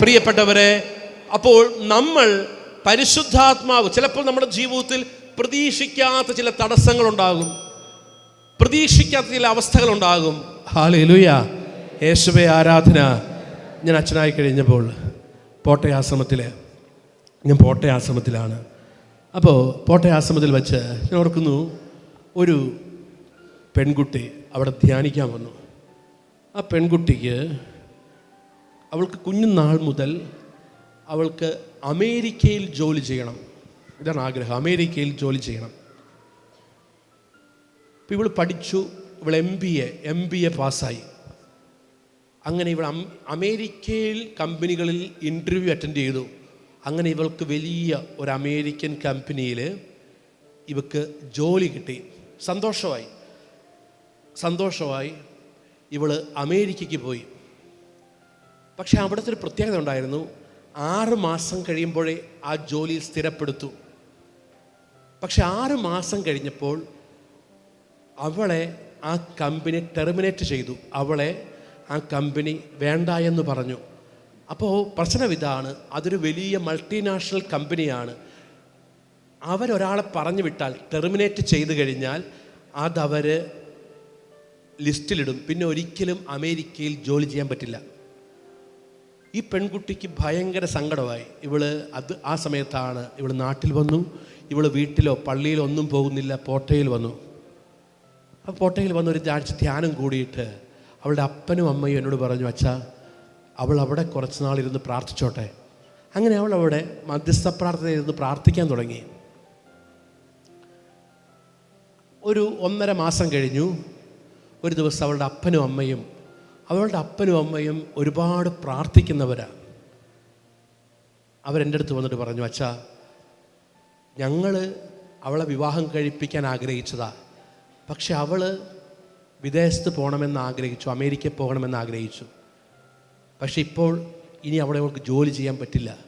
പ്രിയപ്പെട്ടവരെ അപ്പോൾ നമ്മൾ പരിശുദ്ധാത്മാവ് ചിലപ്പോൾ നമ്മുടെ ജീവിതത്തിൽ പ്രതീക്ഷിക്കാത്ത ചില തടസ്സങ്ങളുണ്ടാകും. പ്രതീക്ഷിക്കാത്ത ചില അവസ്ഥകളുണ്ടാകും. ഹാലേലുയ. യേശുവെ ആരാധന ഞാൻ അച്ഛനായി കഴിഞ്ഞപ്പോൾ പോട്ടയാശ്രമത്തിൽ ഞാൻ പോട്ടയാശ്രമത്തിലാണ് അപ്പോൾ പോട്ടയാശ്രമത്തിൽ വെച്ച് ഞാൻ ഓർക്കുന്നു ഒരു പെൺകുട്ടി അവിടെ ധ്യാനിക്കാൻ വന്നു. ആ പെൺകുട്ടിക്ക് അവൾക്ക് കുഞ്ഞുനാൾ മുതൽ അവൾക്ക് അമേരിക്കയിൽ ജോലി ചെയ്യണം. ഇതാണ് ആഗ്രഹം. അമേരിക്കയിൽ ജോലി ചെയ്യണം. അപ്പോൾ ഇവൾ പഠിച്ചു. ഇവൾ M B A M B A പാസ്സായി. അങ്ങനെ ഇവൾ അമേരിക്കയിൽ കമ്പനികളിൽ ഇന്റർവ്യൂ അറ്റൻഡ് ചെയ്തു. അങ്ങനെ ഇവൾക്ക് വലിയ ഒരു അമേരിക്കൻ കമ്പനിയിൽ ഇവക്ക് ജോലി കിട്ടി. സന്തോഷമായി. സന്തോഷമായി. ഇവൾ അമേരിക്കയ്ക്ക് പോയി. പക്ഷെ അവിടുത്തെ ഒരു പ്രത്യേകത ഉണ്ടായിരുന്നു. ആറ് മാസം കഴിയുമ്പോഴേ ആ ജോലിയിൽ സ്ഥിരപ്പെടുത്തു. പക്ഷെ ആറ് മാസം കഴിഞ്ഞപ്പോൾ അവളെ ആ കമ്പനി ടെർമിനേറ്റ് ചെയ്തു. അവളെ ആ കമ്പനി വേണ്ട എന്ന് പറഞ്ഞു. അപ്പോൾ പ്രശ്നം ഇതാണ്. അതൊരു വലിയ മൾട്ടിനാഷണൽ കമ്പനിയാണ്. അവരൊരാളെ പറഞ്ഞു വിട്ടാൽ ടെർമിനേറ്റ് ചെയ്ത് കഴിഞ്ഞാൽ അതവർ ലിസ്റ്റിലിടും. പിന്നെ ഒരിക്കലും അമേരിക്കയിൽ ജോലി ചെയ്യാൻ പറ്റില്ല. ഈ പെൺകുട്ടിക്ക് ഭയങ്കര സങ്കടമായി. ഇവൾ അത് ആ സമയത്താണ് ഇവൾ നാട്ടിൽ വന്നു. ഇവൾ വീട്ടിലോ പള്ളിയിലോ ഒന്നും പോകുന്നില്ല. പോട്ടയിൽ വന്നു. അപ്പോൾ പോട്ടയിൽ വന്ന് ഒരു ആഴ്ച ധ്യാനം കൂടിയിട്ട് അവളുടെ അപ്പനും അമ്മയും എന്നോട് പറഞ്ഞു അച്ഛാ അവൾ അവിടെ കുറച്ച് നാളിരുന്ന് പ്രാർത്ഥിച്ചോട്ടെ. അങ്ങനെ അവൾ അവിടെ മധ്യസ്ഥ പ്രാർത്ഥന ഇരുന്ന് പ്രാർത്ഥിക്കാൻ തുടങ്ങി. ഒരു ഒന്നര മാസം കഴിഞ്ഞു. ഒരു ദിവസം അവളുടെ അപ്പനും അമ്മയും അവളുടെ അപ്പനും അമ്മയും ഒരുപാട് പ്രാർത്ഥിക്കുന്നവരാണ് അവരെന്റെ അടുത്ത് വന്നിട്ട് പറഞ്ഞു അച്ഛാ ഞങ്ങൾ അവളെ വിവാഹം കഴിപ്പിക്കാൻ ആഗ്രഹിച്ചതാ. പക്ഷെ അവൾ വിദേശത്ത് പോകണമെന്ന് ആഗ്രഹിച്ചു അമേരിക്കയിൽ പോകണമെന്ന് ആഗ്രഹിച്ചു. പക്ഷെ ഇപ്പോൾ ഇനി അവിടെ അവൾക്ക് ജോലി ചെയ്യാൻ പറ്റില്ല.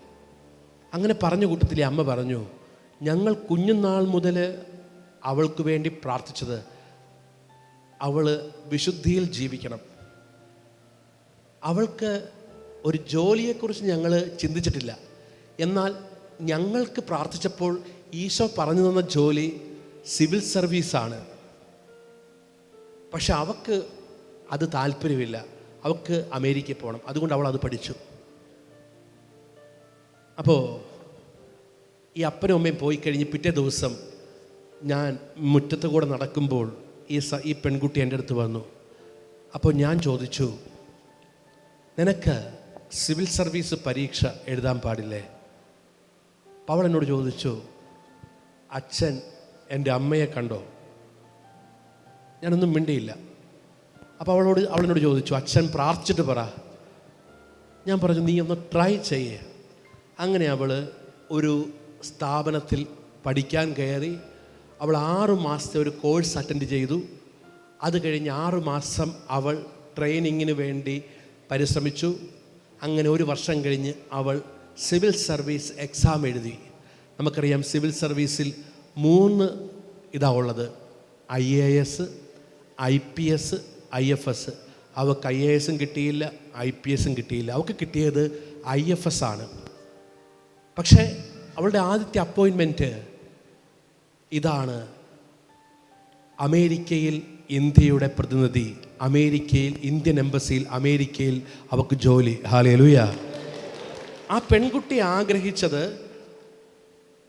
അങ്ങനെ പറഞ്ഞ കൂട്ടത്തിലെ അമ്മ പറഞ്ഞു ഞങ്ങൾ കുഞ്ഞുനാൾ മുതൽ അവൾക്ക് വേണ്ടി പ്രാർത്ഥിച്ചത് അവൾ വിശുദ്ധിയിൽ ജീവിക്കണം. അവൾക്ക് ഒരു ജോലിയെക്കുറിച്ച് ഞങ്ങൾ ചിന്തിച്ചിട്ടില്ല. എന്നാൽ ഞങ്ങൾക്ക് പ്രാർത്ഥിച്ചപ്പോൾ ഈശോ പറഞ്ഞു തന്ന ജോലി സിവിൽ സർവീസാണ്. പക്ഷെ അവക്ക് അത് താല്പര്യമില്ല. അവക്ക് അമേരിക്കയിൽ പോകണം. അതുകൊണ്ട് അവൾ അത് പഠിച്ചു. അപ്പോൾ ഈ അപ്പനും അമ്മയും പോയി കഴിഞ്ഞ് പിറ്റേ ദിവസം ഞാൻ മുറ്റത്ത് കൂടെ നടക്കുമ്പോൾ ഈ ഈ പെൺകുട്ടി എന്റെ അടുത്ത് വന്നു. അപ്പോൾ ഞാൻ ചോദിച്ചു നിനക്ക് സിവിൽ സർവീസ് പരീക്ഷ എഴുതാൻ പാടില്ലേ? അപ്പോൾ അവൾ എന്നോട് ചോദിച്ചു അച്ഛൻ എന്റെ അമ്മയെ കണ്ടോ? ഞാനൊന്നും മിണ്ടിയില്ല. അപ്പോൾ അവളോട് അവളെന്നോട് ചോദിച്ചു അച്ഛൻ പ്രാർത്ഥിച്ചിട്ട് പറ. ഞാൻ പറഞ്ഞു നീ ഒന്ന് ട്രൈ ചെയ്യേ. അങ്ങനെ അവൾ ഒരു സ്ഥാപനത്തിൽ പഠിക്കാൻ കയറി അവൾ ആറു മാസത്തെ ഒരു കോഴ്സ് അറ്റൻഡ് ചെയ്തു. അത് കഴിഞ്ഞ് ആറു മാസം അവൾ ട്രെയിനിങ്ങിന് വേണ്ടി പരിശ്രമിച്ചു. അങ്ങനെ ഒരു വർഷം കഴിഞ്ഞ് അവൾ സിവിൽ സർവീസ് എക്സാം എഴുതി. നമുക്കറിയാം സിവിൽ സർവീസിൽ മൂന്ന് ഇതാ ഉള്ളത്. I A S I P S I F S. അവൾക്ക് ഐ എ എസും കിട്ടിയില്ല ഐ പി എസും കിട്ടിയില്ല. അവൾക്ക് കിട്ടിയത് ഐ എഫ് എസ് ആണ്. പക്ഷേ അവളുടെ ആദ്യത്തെ അപ്പോയിൻമെന്റ് ഇതാണ് അമേരിക്കയിൽ ഇന്ത്യയുടെ പ്രതിനിധി അമേരിക്കയിൽ ഇന്ത്യൻ എംബസിയിൽ അമേരിക്കയിൽ അവക്ക് ജോലി. ഹാലേലുയ ആ പെൺകുട്ടി ആഗ്രഹിച്ചത്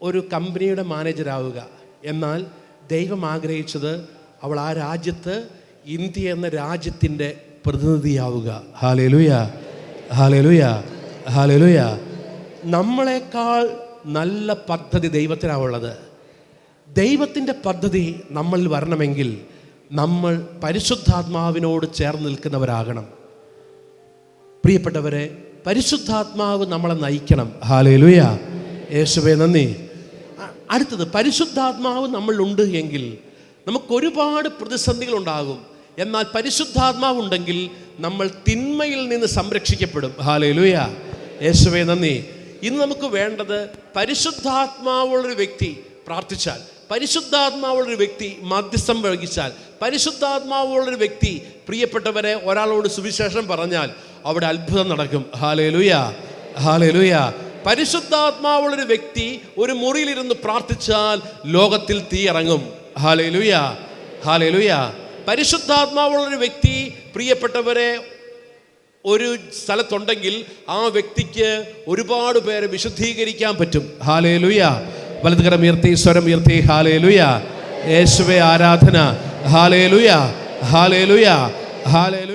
ഒരു കമ്പനിയുടെ മാനേജരാവുക. എന്നാൽ ദൈവം ആഗ്രഹിച്ചത് അവൾ ആ രാജ്യത്ത് ഇന്ത്യ എന്ന രാജ്യത്തിന്റെ പ്രതിനിധിയാവുക. ഹാലേലുയ ഹാലേലുയ ഹാലേലുയ നമ്മളെക്കാൾ നല്ല പദ്ധതി ദൈവത്തിനാവുള്ളത് ദൈവത്തിന്റെ പദ്ധതി നമ്മളിൽ വരണമെങ്കിൽ നമ്മൾ പരിശുദ്ധാത്മാവിനോട് ചേർന്ന് നിൽക്കുന്നവരാകണം. പ്രിയപ്പെട്ടവരെ പരിശുദ്ധാത്മാവ് നമ്മളെ നയിക്കണം. ഹാലേലുയ യേശുവേ നന്ദി. അടുത്തത് പരിശുദ്ധാത്മാവ് നമ്മളുണ്ട് എങ്കിൽ നമുക്കൊരുപാട് പ്രതിസന്ധികൾ ഉണ്ടാകും എന്നാൽ പരിശുദ്ധാത്മാവ് ഉണ്ടെങ്കിൽ നമ്മൾ തിന്മയിൽ നിന്ന് സംരക്ഷിക്കപ്പെടും. ഹാലേലുയ യേശുവേ നന്ദി. ഇന്ന് നമുക്ക് വേണ്ടത് പരിശുദ്ധാത്മാവുള്ളൊരു വ്യക്തി പ്രാർത്ഥിച്ചാൽ. പരിശുദ്ധാത്മാവുള്ളൊരു വ്യക്തി മധ്യസ്ഥം വഹിച്ചാൽ പരിശുദ്ധാത്മാവുള്ളൊരു വ്യക്തി പ്രിയപ്പെട്ടവരെ ഒരാളോട് സുവിശേഷം പറഞ്ഞാൽ അവിടെ അത്ഭുതം നടക്കും. ഹാലേലുയ ഹാലേലുയ ഹാലേ ലുയ പരിശുദ്ധാത്മാവുള്ളൊരു വ്യക്തി ഒരു മുറിയിലിരുന്ന് പ്രാർത്ഥിച്ചാൽ ലോകത്തിൽ തീ ഇറങ്ങും. ഹാലേലുയ ഹാലേ ലുയ പരിശുദ്ധാത്മാവുള്ളൊരു വ്യക്തി പ്രിയപ്പെട്ടവരെ ഒരു സ്ഥലത്തുണ്ടെങ്കിൽ ആ വ്യക്തിക്ക് ഒരുപാട് പേരെ വിശുദ്ധീകരിക്കാൻ പറ്റും. ഹാലേ ലുയ വലതുകരം ഉയർത്തി സ്വരം ഉയർത്തി. ഹാലേലുയ. യേശുവെ ആരാധന. ഹാലേലുയ. ഹാലേലുയ. ഹാലേലുയ. ഹാലേ